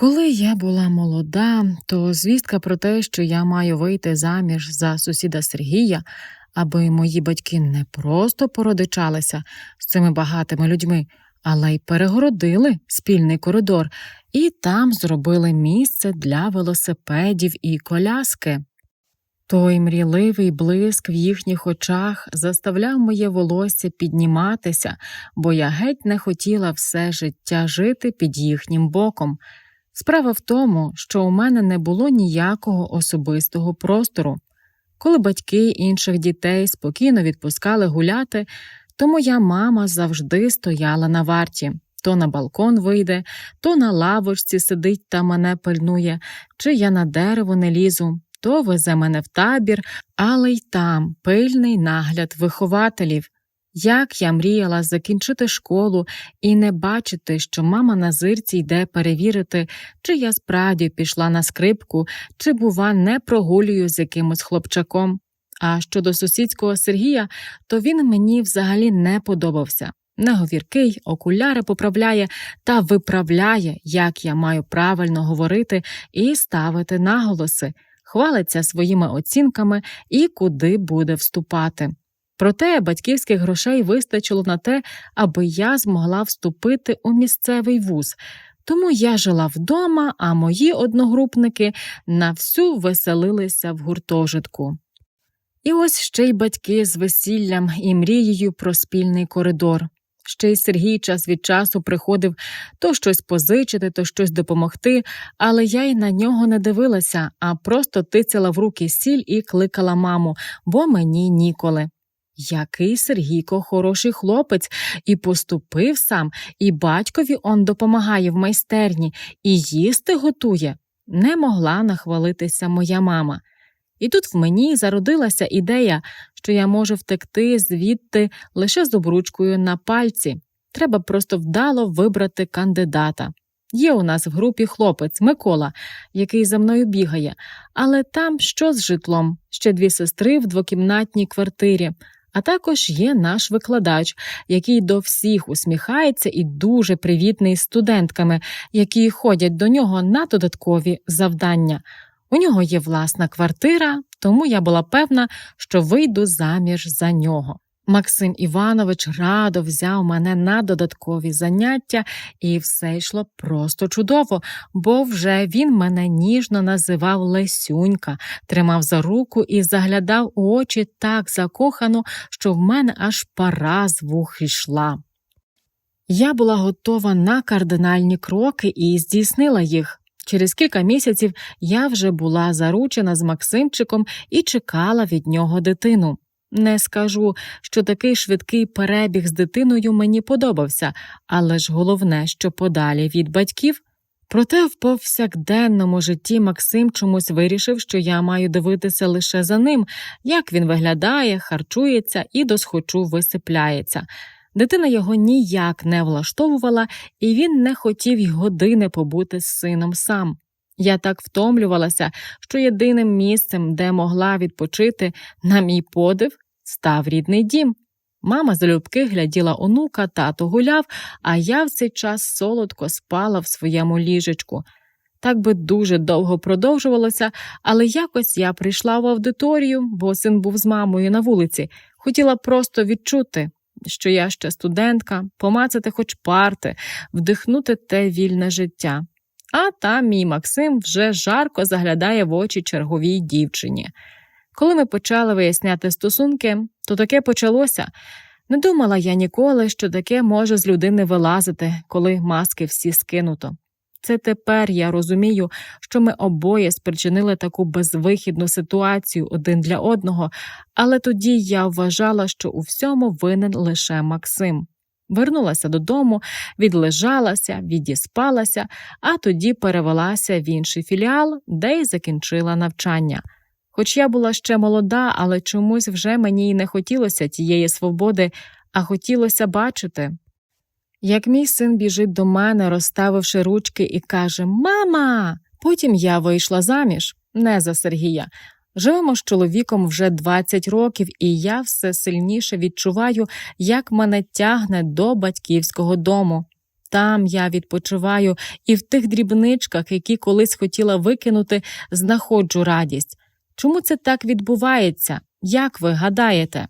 Коли я була молода, то звістка про те, що я маю вийти заміж за сусіда Сергія, аби мої батьки не просто породичалися з цими багатими людьми, але й перегородили спільний коридор, і там зробили місце для велосипедів і коляски. Той мрійливий блиск в їхніх очах заставляв моє волосся підніматися, бо я геть не хотіла все життя жити під їхнім боком. Справа в тому, що у мене не було ніякого особистого простору. Коли батьки інших дітей спокійно відпускали гуляти, то моя мама завжди стояла на варті. То на балкон вийде, то на лавочці сидить та мене пильнує, чи я на дерево не лізу, то везе мене в табір, але й там пильний нагляд вихователів. Як я мріяла закінчити школу і не бачити, що мама на зирці йде перевірити, чи я справді пішла на скрипку, чи, бува, не прогулюю з якимось хлопчаком. А щодо сусідського Сергія, то він мені взагалі не подобався. Неговіркий, окуляри поправляє та виправляє, як я маю правильно говорити і ставити наголоси, хвалиться своїми оцінками і куди буде вступати. Проте батьківських грошей вистачило на те, аби я змогла вступити у місцевий вуз. Тому я жила вдома, а мої одногрупники на всю веселилися в гуртожитку. І ось ще й батьки з весіллям і мрією про спільний коридор. Ще й Сергій час від часу приходив то щось позичити, то щось допомогти, але я й на нього не дивилася, а просто тицяла в руки сіль і кликала маму, бо мені ніколи. Який Сергійко хороший хлопець, і поступив сам, і батькові он допомагає в майстерні, і їсти готує. Не могла нахвалитися моя мама. І тут в мені зародилася ідея, що я можу втекти звідти лише з обручкою на пальці. Треба просто вдало вибрати кандидата. Є у нас в групі хлопець Микола, який за мною бігає, але там що з житлом? Ще дві сестри в двокімнатній квартирі. А також є наш викладач, який до всіх усміхається і дуже привітний студентками, які ходять до нього на додаткові завдання. У нього є власна квартира, тому я була певна, що вийду заміж за нього. Максим Іванович радо взяв мене на додаткові заняття, і все йшло просто чудово, бо вже він мене ніжно називав Лесюнька, тримав за руку і заглядав у очі так закохано, що в мене аж пара з вух йшла. Я була готова на кардинальні кроки і здійснила їх. Через кілька місяців я вже була заручена з Максимчиком і чекала від нього дитину. Не скажу, що такий швидкий перебіг з дитиною мені подобався, але ж головне, що подалі від батьків. Проте в повсякденному житті Максим чомусь вирішив, що я маю дивитися лише за ним, як він виглядає, харчується і досхочу висипляється. Дитина його ніяк не влаштовувала, і він не хотів й години побути з сином сам. Я так втомлювалася, що єдиним місцем, де могла відпочити, на мій подив, став рідний дім. Мама залюбки гляділа онука, тато гуляв, а я в цей час солодко спала в своєму ліжечку. Так би дуже довго продовжувалося, але якось я прийшла в аудиторію, бо син був з мамою на вулиці, хотіла просто відчути, що я ще студентка, помацати хоч парти, вдихнути те вільне життя. А там мій Максим вже жарко заглядає в очі черговій дівчині. Коли ми почали виясняти стосунки, то таке почалося. Не думала я ніколи, що таке може з людини вилазити, коли маски всі скинуто. Це тепер я розумію, що ми обоє спричинили таку безвихідну ситуацію один для одного, але тоді я вважала, що у всьому винен лише Максим. Вернулася додому, відлежалася, відіспалася, а тоді перевелася в інший філіал, де й закінчила навчання. Хоч я була ще молода, але чомусь вже мені й не хотілося тієї свободи, а хотілося бачити. Як мій син біжить до мене, розставивши ручки, і каже Мама. Потім я вийшла заміж, не за Сергія. Живемо з чоловіком вже 20 років, і я все сильніше відчуваю, як мене тягне до батьківського дому. там я відпочиваю, і в тих дрібничках, які колись хотіла викинути, знаходжу радість. Чому це так відбувається? Як ви гадаєте?